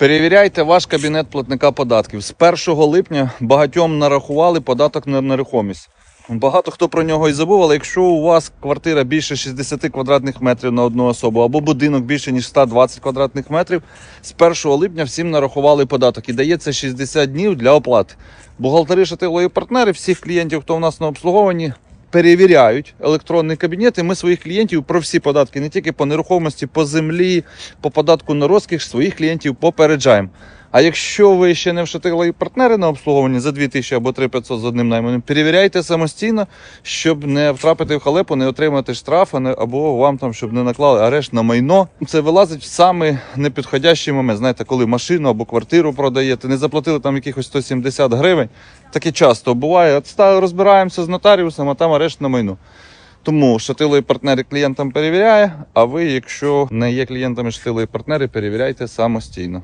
Перевіряйте ваш кабінет платника податків. З 1 липня багатьом нарахували податок на нерухомість. Багато хто про нього і забув, але якщо у вас квартира більше 60 квадратних метрів на одну особу або будинок більше ніж 120 квадратних метрів, з 1 липня всім нарахували податок і дається 60 днів для оплати. Бухгалтери шатилові партнери всіх клієнтів, хто у нас на обслуговуванні, перевіряють електронний кабінет, і ми своїх клієнтів про всі податки, не тільки по нерухомості, по землі, по податку на розкіш, своїх клієнтів попереджаємо. А якщо ви ще не вшатили партнери на обслуговуванні за 2000 або 3500 з одним найманим, перевіряйте самостійно, щоб не втрапити в халепу, не отримати штраф, або вам там, щоб не наклали арешт на майно. Це вилазить в самий непідходящий момент. Знаєте, коли машину або квартиру продаєте, не заплатили там якихось 170 гривень. Таке часто буває. От розбираємося з нотаріусом, а там арешт на майно. Тому шатилові партнери клієнтам перевіряє, а ви, якщо не є клієнтами шатилові партнери, перевіряйте самостійно.